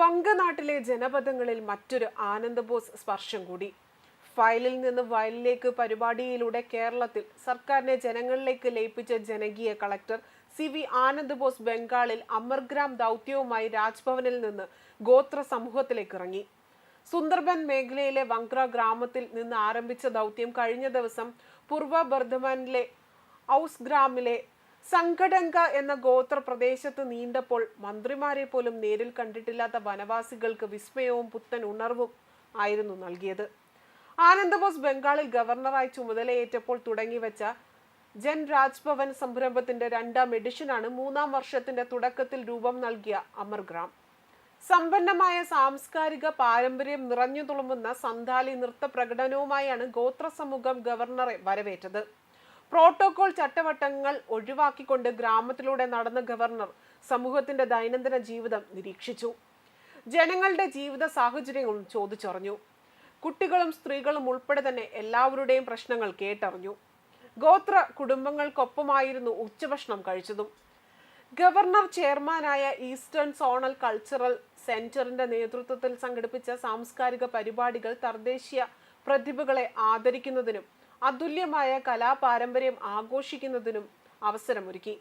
വങ്കനാട്ടിലെ ജനപദങ്ങളിൽ മറ്റൊരു ആനന്ദബോസ് സ്പർശം കൂടി. ഫയലിൽ നിന്ന് വയലിലേക്ക് പരിപാടിയിലൂടെ കേരളത്തിൽ സർക്കാരിനെ ജനങ്ങളിലേക്ക് ലയിപ്പിച്ച ജനകീയ collector C V Anand Bose ബംഗാളിൽ അമർഗ്രാം ദൗത്യവുമായി രാജ്ഭവനിൽ നിന്ന് ഗോത്ര സമൂഹത്തിലേക്ക് ഇറങ്ങി. സുന്ദർബൻ മേഖലയിലെ വങ്ക്ര ഗ്രാമത്തിൽ നിന്ന് ആരംഭിച്ച ദൗത്യം കഴിഞ്ഞ ദിവസം പൂർവ ബർദ്ധമാനിലെ ഔസ് ഗ്രാമിലെ സംഘടങ്ക എന്ന ഗോത്ര പ്രദേശത്ത് നീണ്ടപ്പോൾ മന്ത്രിമാരെ പോലും നേരിൽ കണ്ടിട്ടില്ലാത്ത വനവാസികൾക്ക് വിസ്മയവും പുത്തൻ ഉണർവും ആയിരുന്നു നൽകിയത്. ആനന്ദബോസ് ബംഗാളിൽ ഗവർണറായി ചുമതലയേറ്റപ്പോൾ തുടങ്ങിവെച്ച ജൻ രാജ്ഭവൻ സംരംഭത്തിന്റെ രണ്ടാം എഡിഷനാണ് മൂന്നാം വർഷത്തിന്റെ തുടക്കത്തിൽ രൂപം നൽകിയ അമർഗ്രാം. സമ്പന്നമായ സാംസ്കാരിക പാരമ്പര്യം നിറഞ്ഞു തുളുമ്പുന്ന സന്താലി നൃത്ത പ്രകടനവുമായാണ് ഗോത്ര സമൂഹം ഗവർണറെ വരവേറ്റത്. പ്രോട്ടോകോൾ ചട്ടവട്ടങ്ങൾ ഒഴിവാക്കിക്കൊണ്ട് ഗ്രാമത്തിലൂടെ നടന്ന ഗവർണർ സമൂഹത്തിന്റെ ദൈനംദിന ജീവിതം നിരീക്ഷിച്ചു. ജനങ്ങളുടെ ജീവിത സാഹചര്യങ്ങളും ചോദിച്ചറിഞ്ഞു. കുട്ടികളും സ്ത്രീകളും ഉൾപ്പെടെ തന്നെ എല്ലാവരുടെയും പ്രശ്നങ്ങൾ കേട്ടറിഞ്ഞു. ഗോത്ര കുടുംബങ്ങൾക്കൊപ്പമായിരുന്നു ഉച്ചഭക്ഷണം കഴിച്ചതും. ഗവർണർ ചെയർമാനായ ഈസ്റ്റേൺ സോണൽ കൾച്ചറൽ സെന്ററിന്റെ നേതൃത്വത്തിൽ സംഘടിപ്പിച്ച സാംസ്കാരിക പരിപാടികൾ തദ്ദേശീയ പ്രതിഭകളെ ആദരിക്കുന്നതിനും അതുല്യമായ കലാപാരമ്പര്യം ആഘോഷിക്കുന്നതിനും അവസരമൊരുക്കി.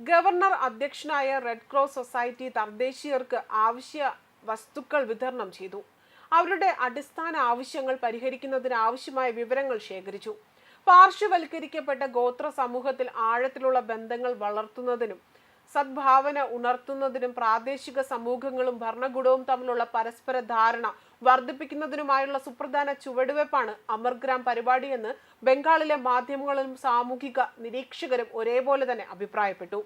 ഗവർണർ അധ്യക്ഷനായ റെഡ് ക്രോസ് സൊസൈറ്റി തദ്ദേശീയർക്ക് ആവശ്യ വസ്തുക്കൾ വിതരണം ചെയ്തു. അവരുടെ അടിസ്ഥാന ആവശ്യങ്ങൾ പരിഹരിക്കുന്നതിന് ആവശ്യമായ വിവരങ്ങൾ ശേഖരിച്ചു. പാർശ്വവൽക്കരിക്കപ്പെട്ട ഗോത്ര സമൂഹത്തിൽ ആഴത്തിലുള്ള ബന്ധങ്ങൾ വളർത്തുന്നതിനും സദ്ഭാവന ഉണർത്തുന്നതിനും പ്രാദേശിക സമൂഹങ്ങളും ഭരണകൂടവും തമ്മിലുള്ള പരസ്പര ധാരണ വർദ്ധിപ്പിക്കുന്നതിനുമായുള്ള സുപ്രധാന ചുവടുവെപ്പാണ് അമർഗ്രാം പരിപാടിയെന്ന് ബംഗാളിലെ മാധ്യമങ്ങളും സാമൂഹിക നിരീക്ഷകരും ഒരേപോലെ തന്നെ അഭിപ്രായപ്പെട്ടു.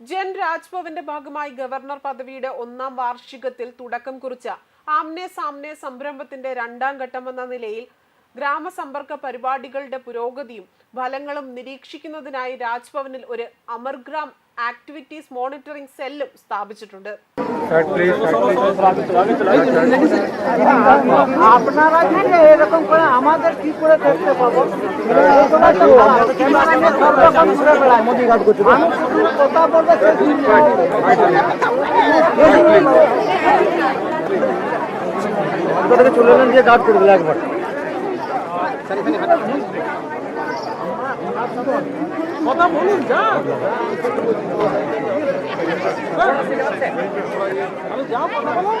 ജൻ രാജ്ഭവന്റെ ഭാഗമായി ഗവർണർ പദവിയുടെ ഒന്നാം വാർഷികത്തിൽ തുടക്കം കുറിച്ച ആംനെ സാംനെ സംരംഭത്തിന്റെ രണ്ടാം ഘട്ടമെന്ന നിലയിൽ ഗ്രാമസമ്പർക്ക പരിപാടികളുടെ പുരോഗതിയും ഫലങ്ങളും നിരീക്ഷിക്കുന്നതിനായി രാജ്ഭവനിൽ ഒരു അമർഗ്രാം ആക്ടിവിറ്റീസ് മോണിറ്ററിംഗ് സെല്ലും സ്ഥാപിച്ചിട്ടുണ്ട് আপনারা দিলে এরকম করে আমাদের কি করে দেখতে পাবো ক্যামেরা নিয়ে সব রকম ঘুরে বেড়ায় মোদি ঘাট করতে মানুষ শুধু কথা বলবে সে শুনতে হবে। আমাদেরকে চলে এলেন দিয়ে গার্ড করে দিল একবার কথা বলুন যা। যাও কথা বলো